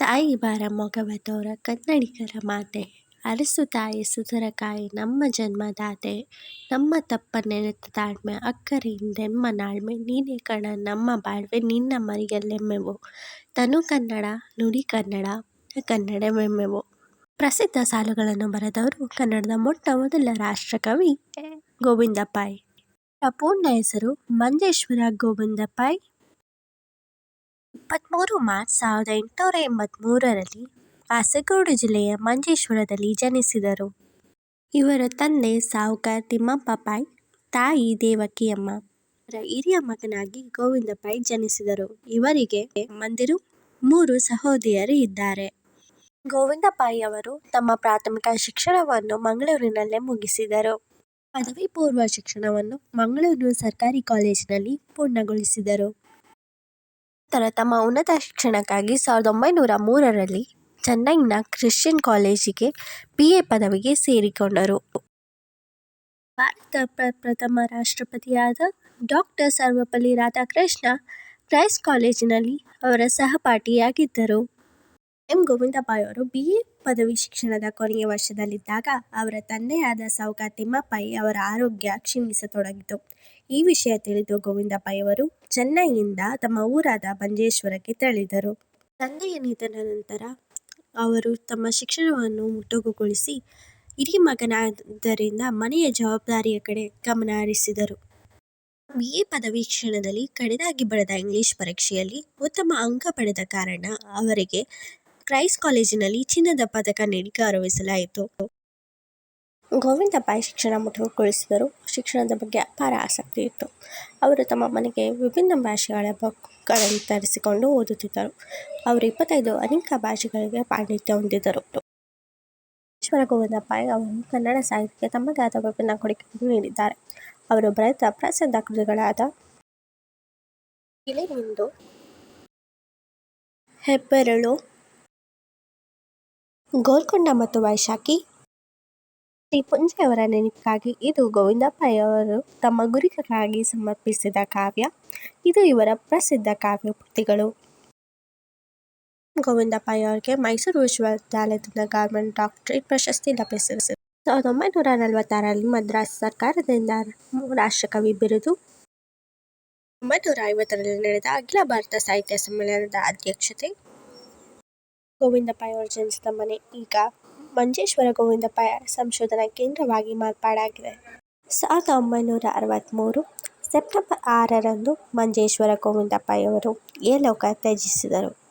ತಾಯಿ ಬಾರ ಮೊಗವ ತೋರ ಕನ್ನಡಿಗರ ಮಾತೆ. ಅರಸು ತಾಯಿ ಸುಧರಕಾಯಿ ನಮ್ಮ ಜನ್ಮದಾತೆ ನಮ್ಮ ತಪ್ಪ ನೆನೆತ ತಾಳ್ಮೆ ಅಕ್ಕರೆಯಿಂದೆಮ್ಮ ನಾಳ್ಮೆ. ನೀನೇ ಕಣ ನಮ್ಮ ಬಾಳ್ವೆ, ನಿನ್ನ ಮರಿಯಲ್ಲೆಮ್ಮೆವು ತನು ಕನ್ನಡ, ನುಡಿ ಕನ್ನಡ ಕನ್ನಡವೆಮ್ಮೆವು ಪ್ರಸಿದ್ಧ ಸಾಲುಗಳನ್ನು ಬರೆದವರು ಕನ್ನಡದ ಮೊಟ್ಟ ಮೊದಲ ರಾಷ್ಟ್ರಕವಿ ಗೋವಿಂದ ಪೂರ್ಣ ಹೆಸರು ಮಂಜೇಶ್ವರ ಗೋವಿಂದ ಇಪ್ಪತ್ತ್ಮೂರು ಮಾರ್ಚ್ ಸಾವಿರದ ಎಂಟುನೂರ ಎಂಬತ್ತ್ಮೂರರಲ್ಲಿ ಕಾಸರಗೋಡು ಜಿಲ್ಲೆಯ ಮಂಜೇಶ್ವರದಲ್ಲಿ ಜನಿಸಿದರು. ಇವರ ತಂದೆ ಸಾಹುಕಾರ್ ತಿಮ್ಮಪ್ಪ ಪೈ ತಾಯಿ ದೇವಕಿಯಮ್ಮ ಇವರ ಹಿರಿಯ ಮಗನಾಗಿ ಗೋವಿಂದ ಪೈ ಜನಿಸಿದರು. ಇವರಿಗೆ ಮಂದಿರು ಮೂರು ಸಹೋದರಿಯರು ಇದ್ದಾರೆ. ಗೋವಿಂದ ಪೈ ಅವರು ತಮ್ಮ ಪ್ರಾಥಮಿಕ ಶಿಕ್ಷಣವನ್ನು ಮಂಗಳೂರಿನಲ್ಲೇ ಮುಗಿಸಿದರು. ಪದವಿ ಪೂರ್ವ ಶಿಕ್ಷಣವನ್ನು ಮಂಗಳೂರು ಸರ್ಕಾರಿ ಕಾಲೇಜಿನಲ್ಲಿ ಪೂರ್ಣಗೊಳಿಸಿದರು. ನಂತರ ತಮ್ಮ ಉನ್ನತ ಶಿಕ್ಷಣಕ್ಕಾಗಿ ಸಾವಿರದ ಒಂಬೈನೂರ ಮೂರರಲ್ಲಿ ಚೆನ್ನೈನ ಕ್ರಿಶ್ಚಿಯನ್ ಕಾಲೇಜಿಗೆ ಬಿ ಎ ಪದವಿಗೆ ಸೇರಿಕೊಂಡರು. ಭಾರತದ ಪ್ರಪ್ರಥಮ ರಾಷ್ಟ್ರಪತಿಯಾದ ಡಾಕ್ಟರ್ ಸರ್ವಪಲ್ಲಿ ರಾಧಾಕೃಷ್ಣ ಕ್ರೈಸ್ಟ್ ಕಾಲೇಜಿನಲ್ಲಿ ಅವರ ಸಹಪಾಠಿಯಾಗಿದ್ದರು. ಎಂ. ಗೋವಿಂದ ಪೈ ಅವರು ಬಿ ಎ ಪದವಿ ಶಿಕ್ಷಣದ ಕೊನೆಯ ವರ್ಷದಲ್ಲಿದ್ದಾಗ ಅವರ ತಂದೆಯಾದ ಸಾಹುಕಾರ ತಿಮ್ಮಪ್ಪಾಯಿ ಅವರ ಆರೋಗ್ಯ ಕ್ಷೀಣಿಸತೊಡಗಿತು. ಈ ವಿಷಯ ತಿಳಿದು ಗೋವಿಂದ ಚೆನ್ನೈಯಿಂದ ತಮ್ಮ ಊರಾದ ಬಂಜೇಶ್ವರಕ್ಕೆ ತೆರಳಿದರು. ತಂದೆಯ ನಿಧನ ನಂತರ ಅವರು ತಮ್ಮ ಶಿಕ್ಷಣವನ್ನು ಮುಟ್ಟುಗುಗೊಳಿಸಿ ಹಿರಿ ಮಗನಾದ್ದರಿಂದ ಮನೆಯ ಜವಾಬ್ದಾರಿಯ ಕಡೆ ಗಮನ ಹರಿಸಿದರು. ಬಿ ಎ ಪದವಿ ಶಿಕ್ಷಣದಲ್ಲಿ ಕಡೆದಾಗಿ ಬರೆದ ಇಂಗ್ಲಿಷ್ ಪರೀಕ್ಷೆಯಲ್ಲಿ ಉತ್ತಮ ಅಂಕ ಪಡೆದ ಕಾರಣ ಅವರಿಗೆ ಕ್ರೈಸ್ಟ್ ಕಾಲೇಜಿನಲ್ಲಿ ಚಿನ್ನದ ಪದಕ ನೀಡಿ ಗೌರವಿಸಲಾಯಿತು. ಗೋವಿಂದ ಬಾಯಿ ಶಿಕ್ಷಣ ಮುಟುಗೊಳಿಸಿದರು ಶಿಕ್ಷಣದ ಬಗ್ಗೆ ಅಪಾರ ಆಸಕ್ತಿ ಇತ್ತು. ಅವರು ತಮ್ಮ ಮನೆಗೆ ವಿಭಿನ್ನ ಭಾಷೆಗಳ ಬುಕ್ಗಳನ್ನು ತರಿಸಿಕೊಂಡು ಓದುತ್ತಿದ್ದರು. ಅವರು ಇಪ್ಪತ್ತೈದು ಅನೇಕ ಭಾಷೆಗಳಿಗೆ ಪಾಂಡಿತ್ಯ ಹೊಂದಿದ್ದರು. ಈಶ್ವರ ಗೋವಿಂದ ಬಾಯಿ ಅವರು ಕನ್ನಡ ಸಾಹಿತ್ಯಕ್ಕೆ ತಮ್ಮದೇ ಆದ ವಿಭಿನ್ನ ಕೊಡುಗೆಯನ್ನು ನೀಡಿದ್ದಾರೆ. ಅವರು ಬರೆದ ಪ್ರಸಿದ್ಧ ಕೃತಿಗಳಾದ ಗಿಳಿಮಿಂದು ಹೆಬ್ಬೆರಳು, ಗೋಲ್ಕೊಂಡ ಮತ್ತು ವೈಶಾಖಿ ಶ್ರೀ ಪುಂಜೆಯವರ ನೆನಪಿಗಾಗಿ ಇದು ಗೋವಿಂದ ಪೈ ಅವರು ತಮ್ಮ ಗುರುಗಳಿಗಾಗಿ ಸಮರ್ಪಿಸಿದ ಕಾವ್ಯ. ಇದು ಇವರ ಪ್ರಸಿದ್ಧ ಕಾವ್ಯ ಕೃತಿಗಳು ಗೋವಿಂದ ಪೈ ಅವರಿಗೆ ಮೈಸೂರು ವಿಶ್ವವಿದ್ಯಾಲಯದಿಂದ ಗೌರ್ಮೆಂಟ್ ಡಾಕ್ಟರೇಟ್ ಪ್ರಶಸ್ತಿ ಲಭಿಸಿದೆ. ಸಾವಿರದ ಒಂಬೈನೂರ ನಲವತ್ತಾರರಲ್ಲಿ ಮದ್ರಾಸ್ ಸರ್ಕಾರದಿಂದ ರಾಷ್ಟ್ರಕವಿ ಬಿರುದು. ಒಂಬೈನೂರ ಐವತ್ತರಲ್ಲಿ ನಡೆದ ಅಖಿಲ ಭಾರತ ಸಾಹಿತ್ಯ ಸಮ್ಮೇಳನದ ಅಧ್ಯಕ್ಷತೆ. ಗೋವಿಂದ ಪೈ ಅವರು ಜನಿಸಿದ ಮನೆ ಈಗ ಮಂಜೇಶ್ವರ ಗೋವಿಂದ ಪೈ ಸಂಶೋಧನಾ ಕೇಂದ್ರವಾಗಿ ಮಾರ್ಪಾಡಾಗಿದೆ. ಸಾವಿರದ ಒಂಬೈನೂರ ಅರವತ್ತ್ಮೂರು ಸೆಪ್ಟೆಂಬರ್ ಆರರಂದು ಮಂಜೇಶ್ವರ ಗೋವಿಂದ ಪೈ ಅವರು ಈ ಲೋಕ ತ್ಯಜಿಸಿದರು.